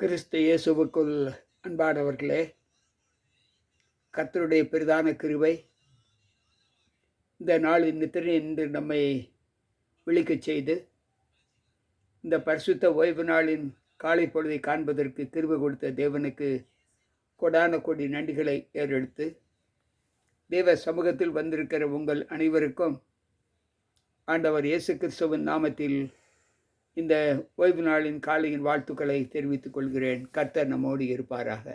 கிறிஸ்து இயேசுவுக்குள் அன்பானவர்களே கத்தருடைய பிரதான கிருவை இந்த நாளின் நித்திரை என்று நம்மை விழிக்கச் செய்து இந்த பரிசுத்த ஓய்வு நாளின் காலை பொழுதை காண்பதற்கு கிருவை கொடுத்த தேவனுக்கு கொடான கொடி நன்றிகளை ஏறெடுத்து தேவ சமூகத்தில் வந்திருக்கிற உங்கள் அனைவருக்கும் ஆண்டவர் இயேசு கிறிஸ்துவின் நாமத்தில் இந்த ஓய்வு நாளின் காலையின் வாழ்த்துக்களை தெரிவித்துக் கொள்கிறேன். கர்த்தர் நம்மோடு இருப்பாராக.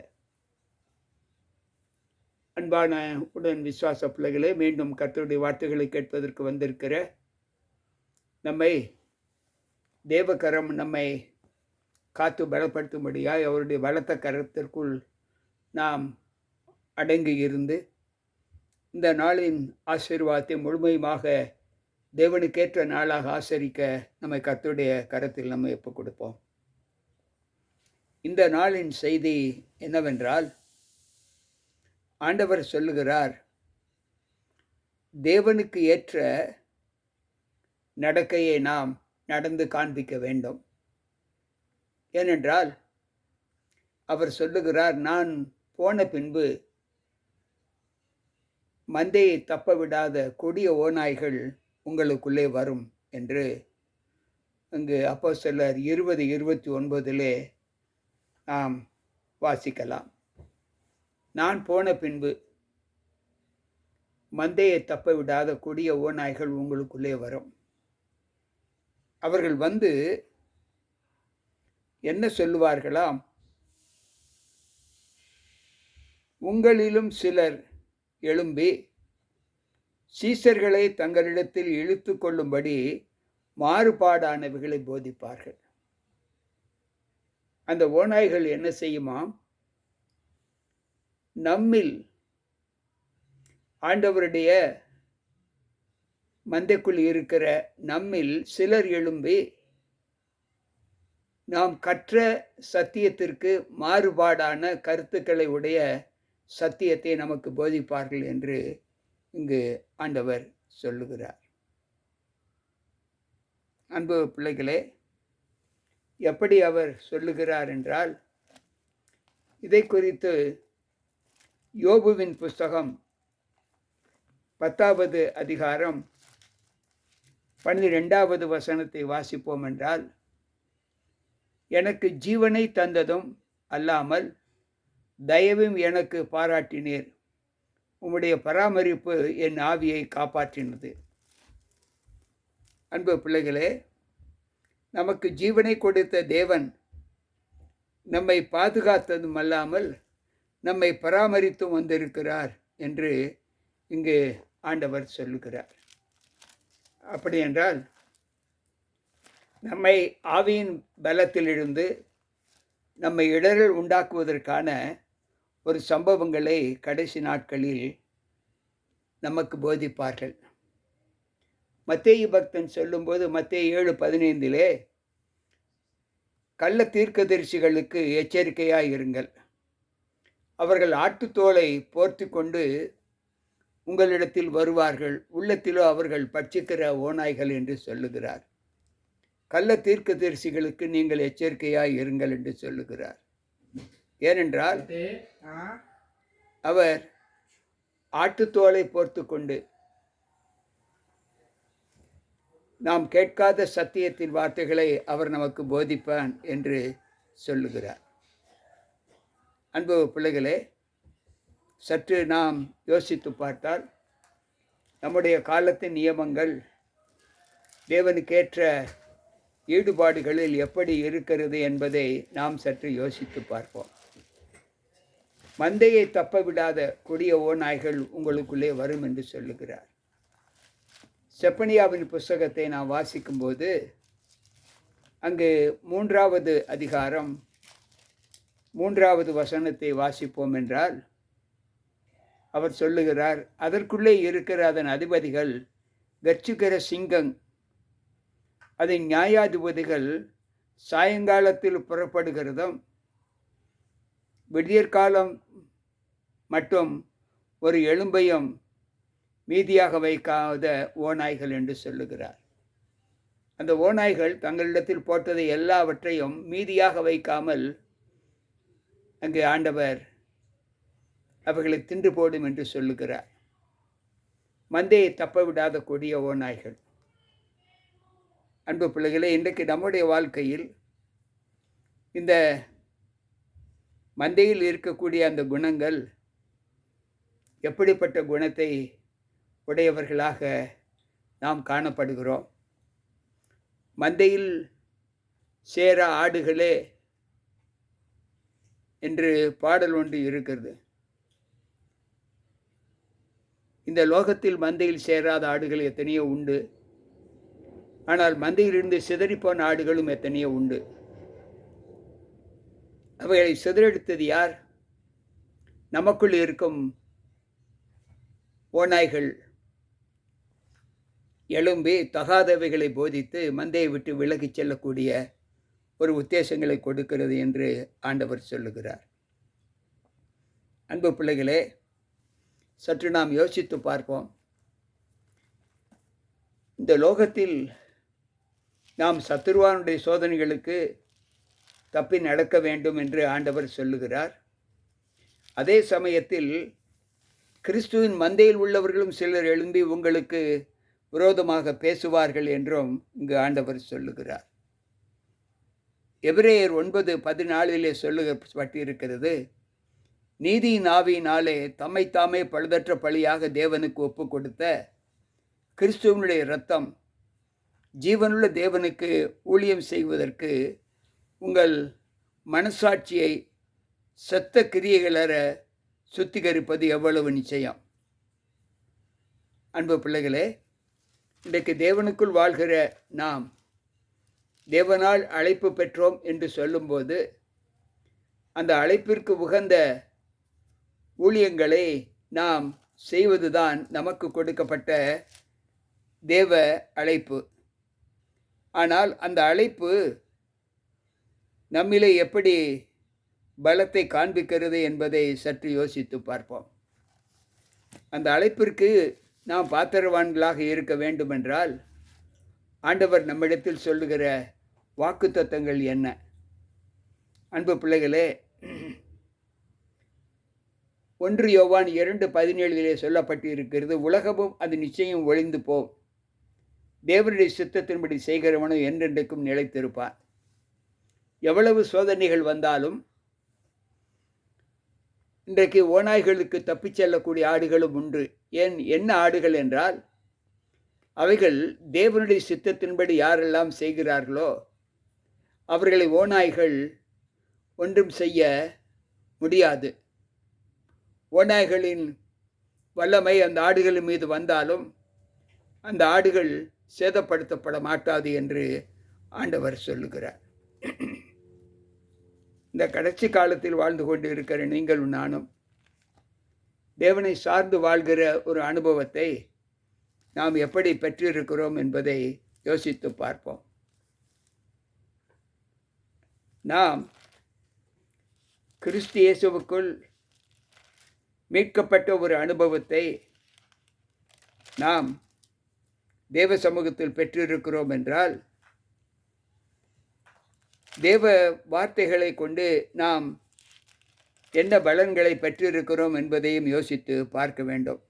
அன்பான உடன் விசுவாச பிள்ளைகளே மீண்டும் கர்த்தருடைய வார்த்தைகளை கேட்பதற்கு வந்திருக்கிற நம்மை தேவகரம் நம்மை காத்து பலப்படுத்தும்படியாய் அவருடைய பலத்த கரத்திற்குள் நாம் அடங்கி இருந்து இந்த நாளின் ஆசீர்வாதத்தை முழுமையுமாக தேவனுக்கேற்ற நாளாக ஆசரிக்க நம்மை கத்துடைய கரத்தில் நம்ம எப்போ கொடுப்போம்? இந்த நாளின் செய்தி என்னவென்றால் ஆண்டவர் சொல்லுகிறார் தேவனுக்கு ஏற்ற நடக்கையை நாம் நடந்து காண்பிக்க வேண்டும். ஏனென்றால் அவர் சொல்லுகிறார் நான் போன பின்பு மந்தையை தப்ப விடாத கொடிய ஓநாய்கள் உங்களுக்குள்ளே வரும் என்று அங்கு அப்போ சிலர் இருபது இருபத்தி ஒன்பதிலே நாம் வாசிக்கலாம். நான் போன பின்பு மந்தையை தப்ப விடாத கொடிய ஓநாய்கள் உங்களுக்குள்ளே வரும். அவர்கள் வந்து என்ன சொல்லுவார்களாம்? உங்களிலும் சிலர் எழும்பி சீசர்களை தங்களிடத்தில் இழுத்து கொள்ளும்படி மாறுபாடானவைகளை போதிப்பார்கள். அந்த ஓநாய்கள் என்ன செய்யுமாம் நம்மில் ஆண்டவருடைய மந்தைக்குள் இருக்கிற நம்மில் சிலர் எழும்பி நாம் கற்ற சத்தியத்திற்கு மாறுபாடான கருத்துக்களை உடைய சத்தியத்தை நமக்கு போதிப்பார்கள் என்று இங்கு ஆண்டவர் சொல்லுகிறார். அன்பு பிள்ளைகளே எப்படி அவர் சொல்லுகிறார் என்றால் இதை குறித்து யோபுவின் புஸ்தகம் பத்தாவது அதிகாரம் பன்னிரெண்டாவது வசனத்தை வாசிப்போம் என்றால் எனக்கு ஜீவனை தந்ததும் அல்லாமல் தயவும் எனக்கு பாராட்டினீர். உம்முடைய பராமரிப்பு என் ஆவியை காப்பாற்றினது. அன்பு பிள்ளைகளே நமக்கு ஜீவனை கொடுத்த தேவன் நம்மை பாதுகாத்ததும் அல்லாமல் நம்மை பராமரித்தும் வந்திருக்கிறார் என்று இங்கு ஆண்டவர் சொல்லுகிறார். அப்படி என்றால் நம்மை ஆவியின் பலத்திலிருந்து நம்மை இடர்கள் உண்டாக்குவதற்கான ஒரு சம்பவங்களை கடைசி நாட்களில் நமக்கு போதிப்பார்கள். மத்தேயு பக்தன் சொல்லும்போது மத்திய ஏழு பதினைந்திலே கள்ள தீர்க்கதரிசிகளுக்கு எச்சரிக்கையாக இருங்கள். அவர்கள் ஆட்டுத்தோலை போர்த்தி கொண்டு உங்களிடத்தில் வருவார்கள். உள்ளத்திலோ அவர்கள் பட்சிக்கிற ஓநாய்கள் என்று சொல்லுகிறார். கள்ள தீர்க்கதரிசிகளுக்கு நீங்கள் எச்சரிக்கையாக இருங்கள் என்று சொல்லுகிறார். ஏனென்றால் அவர் ஆட்டுத்தோலை போர்த்து கொண்டு நாம் கேட்காத சத்தியத்தின் வார்த்தைகளை அவர் நமக்கு போதிப்பான் என்று சொல்லுகிறார். அன்பு பிள்ளைகளே சற்று நாம் யோசித்து பார்த்தால் நம்முடைய காலத்தின் நியமங்கள் தேவனுக்கேற்ற ஈடுபாடுகளில் எப்படி இருக்கிறது என்பதை நாம் சற்று யோசித்து பார்ப்போம். மந்தையை தப்ப விடாத கொடிய ஓநாய்கள் உங்களுக்குள்ளே வரும் என்று சொல்லுகிறார். செப்பனியாவின் புஸ்தகத்தை நான் வாசிக்கும்போது அங்கு மூன்றாவது அதிகாரம் மூன்றாவது வசனத்தை வாசிப்போம் என்றால் அவர் சொல்லுகிறார் அதற்குள்ளே இருக்கிற அதன் அதிபதிகள் கர்ச்சுகிற சிங்கம் அதன் நியாயாதிபதிகள் சாயங்காலத்தில் புறப்படுகிறதும் விடியற்காலம் மட்டும் ஒரு எலும்பையும் மீதியாக வைக்காத ஓநாய்கள் என்று சொல்லுகிறார். அந்த ஓநாய்கள் தங்களிடத்தில் போட்டதை எல்லாவற்றையும் மீதியாக வைக்காமல் அங்கு ஆண்டவர் அவைகளை தின்று போடும் என்று சொல்லுகிறார். மந்தையை தப்ப விடாத கொடிய ஓநாய்கள். அன்பு பிள்ளைகளே இன்றைக்கு நம்முடைய வாழ்க்கையில் இந்த மந்தையில் இருக்கக்கூடிய அந்த குணங்கள் எப்படிப்பட்ட குணத்தை உடையவர்களாக நாம் காணப்படுகிறோம்? மந்தையில் சேர ஆடுகளே என்று பாடல் ஒன்று இருக்கிறது. இந்த லோகத்தில் மந்தையில் சேராத ஆடுகள் எத்தனையோ உண்டு. ஆனால் மந்தையிலிருந்து சிதறிப்போன ஆடுகளும் எத்தனையோ உண்டு. அவைகளை சிதறெடுத்தது யார்? நமக்குள் இருக்கும் ஓநாய்கள். எழும்பி தகாதவைகளை போதித்து மந்தையை விட்டு விலகிச் செல்லக்கூடிய ஒரு உத்தேசங்களை கொடுக்கிறது என்று ஆண்டவர் சொல்லுகிறார். அன்பு பிள்ளைகளே சற்று நாம் யோசித்து பார்ப்போம். இந்த லோகத்தில் நாம் சத்துருவானுடைய சோதனைகளுக்கு தப்பி நடக்க வேண்டும் என்று ஆண்டவர் சொல்லுகிறார். அதே சமயத்தில் கிறிஸ்துவின் மந்தையில் உள்ளவர்களும் சிலர் எழும்பி உங்களுக்கு விரோதமாக பேசுவார்கள் என்றும் இங்கு ஆண்டவர் சொல்லுகிறார். எபிரேயர் ஒன்பது பதினாலிலே சொல்லுகப்பட்டிருக்கிறது நீதியின் ஆவியினாலே தம்மைத்தாமே பழுதற்ற பழியாக தேவனுக்கு ஒப்பு கொடுத்த கிறிஸ்துவனுடைய இரத்தம் ஜீவனுள்ள தேவனுக்கு ஊழியம் செய்வதற்கு உங்கள் மனசாட்சியை செத்த கிரியைகளற சுத்திகரிப்பது எவ்வளவு நிச்சயம்? அன்பு பிள்ளைகளே இன்றைக்கு தேவனுக்குள் வாழ்கிற நாம் தேவனால் அழைப்பு பெற்றோம் என்று சொல்லும்போது அந்த அழைப்பிற்கு உகந்த ஊழியங்களை நாம் செய்வதுதான் நமக்கு கொடுக்கப்பட்ட தேவ அழைப்பு. ஆனால் அந்த அழைப்பு நம்மிலே எப்படி பலத்தை காண்பிக்கிறது என்பதை சற்று யோசித்து பார்ப்போம். அந்த அழைப்பிற்கு நாம் பாத்திரவான்களாக இருக்க வேண்டுமென்றால் ஆண்டவர் நம்மிடத்தில் சொல்லுகிற வாக்கு தத்தங்கள் என்ன? அன்பு பிள்ளைகளே ஒன்று யோவான் இரண்டு பதினேழிலே சொல்லப்பட்டு இருக்கிறது உலகமும் அது நிச்சயம் ஒளிந்து போம். தேவனுடைய சித்தத்தின்படி செய்கிறவனும் என்றென்றைக்கும் நிலைத்திருப்பான். எவ்வளவு சோதனைகள் வந்தாலும் இன்றைக்கு ஓநாய்களுக்கு தப்பிச் செல்லக்கூடிய ஆடுகளும் உண்டு. ஏன் என்ன ஆடுகள் என்றால் அவைகள் தேவனுடைய சித்தத்தின்படி யாரெல்லாம் செய்கிறார்களோ அவர்களை ஓநாய்கள் ஒன்றும் செய்ய முடியாது. ஓநாய்களின் வல்லமை அந்த ஆடுகளின் மீது வந்தாலும் அந்த ஆடுகள் சேதப்படுத்தப்பட மாட்டாது என்று ஆண்டவர் சொல்லுகிறார். இந்த கடைசி காலத்தில் வாழ்ந்து கொண்டு இருக்கிற நீங்களும் நானும் தேவனை சார்ந்து வாழ்கிற ஒரு அனுபவத்தை நாம் எப்படி பெற்றிருக்கிறோம் என்பதை யோசித்து பார்ப்போம். நாம் கிறிஸ்து இயேசுவுக்குள் மீட்கப்பட்ட ஒரு அனுபவத்தை நாம் தேவ சமூகத்தில் பெற்றிருக்கிறோம் என்றால் தேவ வார்த்தைகளை கொண்டு நாம் என்ன பலன்களை பெற்றிருக்கிறோம் என்பதையும் யோசித்து பார்க்க வேண்டும்.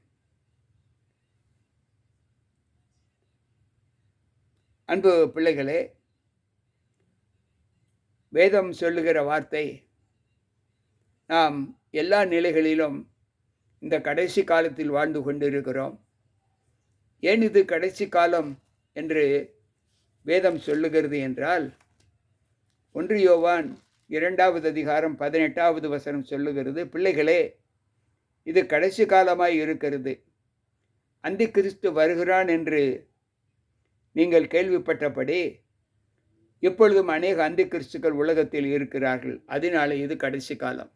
அன்பு பிள்ளைகளே வேதம் சொல்லுகிற வார்த்தை நாம் எல்லா நிலைகளிலும் இந்த கடைசி காலத்தில் வாழ்ந்து கொண்டிருக்கிறோம். ஏன் இது கடைசி காலம் என்று வேதம் சொல்லுகிறது என்றால் ஒன்று யோவான் இரண்டாவது அதிகாரம் பதினெட்டாவது வசனம் சொல்லுகிறது பிள்ளைகளே இது கடைசி காலமாய் இருக்கிறது. அந்தி கிறிஸ்து வருகிறான் என்று நீங்கள் கேள்விப்பட்டபடி இப்பொழுதும் அநேக அந்தி கிறிஸ்துக்கள் உலகத்தில் இருக்கிறார்கள். அதனாலே இது கடைசி காலம்.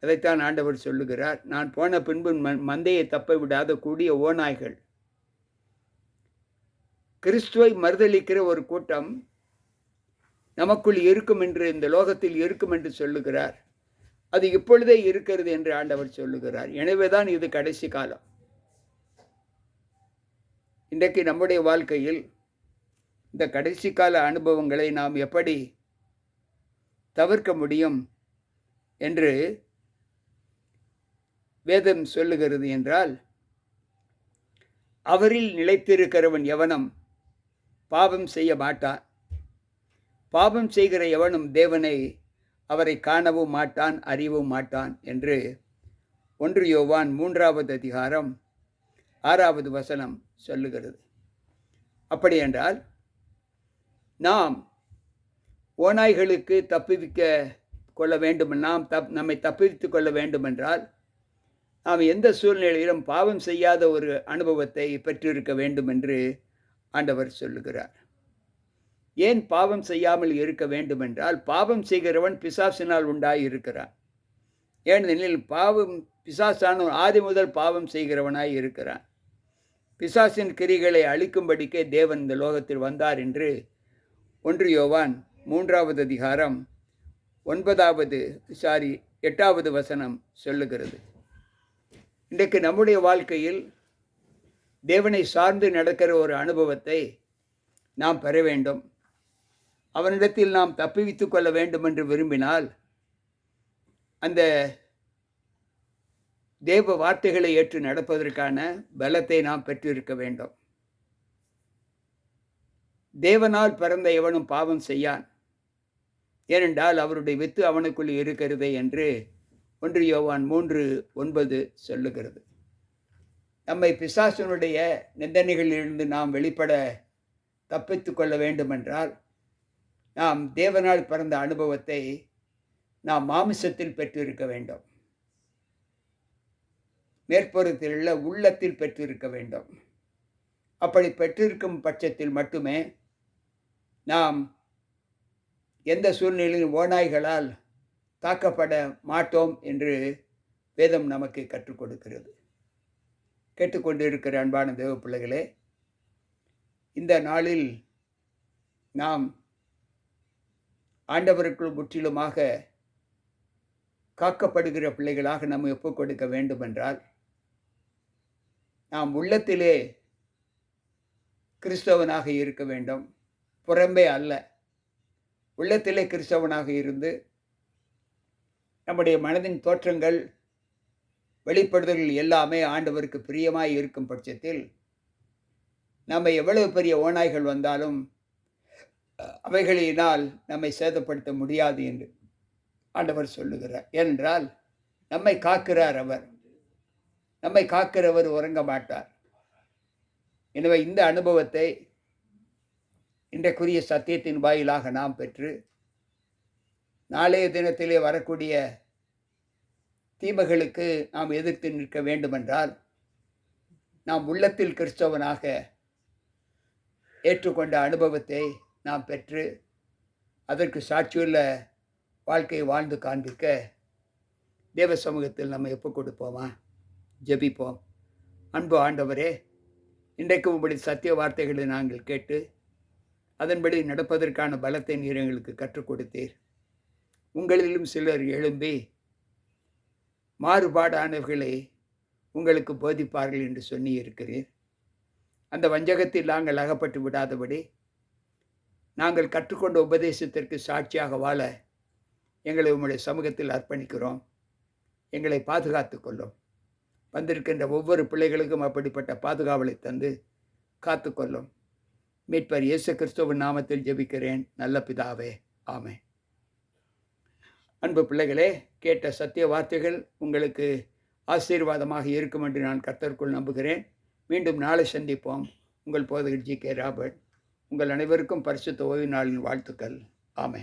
அதைத்தான் ஆண்டவர் சொல்லுகிறார் நான் போன பின்பு மந்தையை தப்ப விடாத கூடிய ஓநாய்கள். கிறிஸ்துவை மறுதளிக்கிற ஒரு கூட்டம் நமக்குள் இருக்கும் என்று இந்த லோகத்தில் இருக்கும் என்று சொல்லுகிறார். அது இப்பொழுதே இருக்கிறது என்று ஆண்டவர் சொல்லுகிறார். எனவேதான் இது கடைசி காலம். இன்றைக்கு நம்முடைய வாழ்க்கையில் இந்த கடைசி கால அனுபவங்களை நாம் எப்படி தவிர்க்க முடியும் என்று வேதம் சொல்லுகிறது என்றால் அவரில் நிலைத்திருக்கிறவன் எவனும் பாவம் செய்ய மாட்டான். பாவம் செய்கிற எவனும் தேவனை அவரை காணவும் மாட்டான் அறியவும் மாட்டான் என்று ஒன்று யோவான் மூன்றாவது அதிகாரம் ஆறாவது வசனம் சொல்லுகிறது. அப்படி என்றால் நாம் ஓநாய்களுக்கு தப்புவிக்க கொள்ள வேண்டும் நாம் தப் நம்மை தப்புவித்து கொள்ள வேண்டுமென்றால் நாம் எந்த சூழ்நிலையிலும் பாவம் செய்யாத ஒரு அனுபவத்தை பெற்றிருக்க வேண்டும் என்று ஆண்டவர் சொல்லுகிறார். ஏன் பாவம் செய்யாமல் இருக்க வேண்டுமென்றால் பாவம் செய்கிறவன் பிசாசினால் உண்டாய் இருக்கிறான் ஏனெனில் பாவம் பிசாசானவன் ஆதி முதல் பாவம் செய்கிறவனாய் இருக்கிறான். பிசாசின் கிரிகளை அழிக்கும்படிக்கே தேவன் இந்த லோகத்தில் வந்தார் என்று ஒன்று யோவான் மூன்றாவது அதிகாரம் ஒன்பதாவது சாரி எட்டாவது வசனம் சொல்லுகிறது. இன்றைக்கு நம்முடைய வாழ்க்கையில் தேவனை சார்ந்து நடக்கிற ஒரு அனுபவத்தை நாம் பெற வேண்டும். அவனிடத்தில் நாம் தப்பிவித்து கொள்ள வேண்டும் என்று விரும்பினால் அந்த தேவ வார்த்தைகளை ஏற்று நடப்பதற்கான பலத்தை நாம் பெற்றிருக்க வேண்டும். தேவனால் பிறந்த எவனும் பாவம் செய்யான். ஏனென்றால் அவருடைய வித்து அவனுக்குள் இருக்கிறது என்று ஒன்று யோவான் மூன்று ஒன்பது சொல்லுகிறது. நம்மை பிசாசனுடைய நிந்தனைகளிலிருந்து நாம் வெளிப்பட தப்பித்து கொள்ள வேண்டுமென்றால் நாம் தேவனால் பிறந்த அனுபவத்தை நாம் மாமிசத்தில் பெற்றிருக்க வேண்டும். மேற்புறத்தில் உள்ள உள்ளத்தில் பெற்றிருக்க வேண்டும். அப்படி பெற்றிருக்கும் பட்சத்தில் மட்டுமே நாம் எந்த சூழ்நிலையில் ஓநாய்களால் தாக்கப்பட மாட்டோம் என்று வேதம் நமக்கு கற்றுக் கொடுக்கிறது. கேட்டுக்கொண்டு இருக்கிற அன்பான தேவ பிள்ளைகளே இந்த நாளில் நாம் ஆண்டவருக்குள் முற்றிலுமாக காக்கப்படுகிற பிள்ளைகளாக நம்ம ஒப்புக் கொடுக்க வேண்டுமென்றால் நாம் உள்ளத்திலே கிறிஸ்தவனாக இருக்க வேண்டும். புறம்பே அல்ல. உள்ளத்திலே கிறிஸ்தவனாக இருந்து நம்முடைய மனதின் தோற்றங்கள் வெளிப்படுதல்கள் எல்லாமே ஆண்டவருக்கு பிரியமாய் இருக்கும் பட்சத்தில் நம்ம எவ்வளவு பெரிய ஓநாய்கள் வந்தாலும் அவைகளினால் நம்மை சேதப்படுத்த முடியாது என்று ஆண்டவர் சொல்லுகிறார். ஏனென்றால் நம்மை காக்கிறார் அவர். நம்மை காக்கிறவர் உறங்க மாட்டார் எனவே இந்த அனுபவத்தை இன்றைக்குரிய சத்தியத்தின் வாயிலாக நாம் பெற்று நாளைய தினத்திலே வரக்கூடிய தீமைகளுக்கு நாம் எதிர்த்து நிற்க வேண்டுமென்றால் நாம் உள்ளத்தில் கிறிஸ்தவனாக ஏற்றுக்கொண்ட அனுபவத்தை நாம் பெற்று அதற்கு சாட்சியுள்ள வாழ்க்கையை வாழ்ந்து காண்பிக்க தேவ சமூகத்தில் நம்ம எப்போ கொடுப்போமா? ஜெபிப்போம். அன்பு ஆண்டவரே இன்றைக்கு உங்களுடைய சத்திய வார்த்தைகளை நாங்கள் கேட்டு அதன்படி நடப்பதற்கான பலத்தை நீர் எங்களுக்கு கற்றுக் கொடுத்தீர். உங்களிலும் சிலர் எழும்பி மாறுபாடானவர்களை உங்களுக்கு போதிப்பார்கள் என்று சொல்லி இருக்கிறீர் அந்த வஞ்சகத்தில் நாங்கள் அகப்பட்டு விடாதபடி நாங்கள் கற்றுக்கொண்ட உபதேசத்திற்கு சாட்சியாக வாழ எங்களை உங்களுடைய சமூகத்தில் அர்ப்பணிக்கிறோம். எங்களை பாதுகாத்து கொள்ளும். வந்திருக்கின்ற ஒவ்வொரு பிள்ளைகளுக்கும் அப்படிப்பட்ட பாதுகாவலை தந்து காத்துக்கொள்ளும் மீட்பர் இயேசு கிறிஸ்துவின் நாமத்தில் ஜெபிக்கிறேன். நல்ல பிதாவே. ஆமே அன்பு பிள்ளைகளே கேட்ட சத்திய வார்த்தைகள் உங்களுக்கு ஆசீர்வாதமாக இருக்கும் என்று நான் கர்த்தருக்குள் நம்புகிறேன். மீண்டும் நாளை சந்திப்போம். உங்கள் போதகர் ஜி கே ராபர்ட். உங்கள் அனைவருக்கும் பரிசு ஓய்வு நாளின் வாழ்த்துக்கள். ஆமே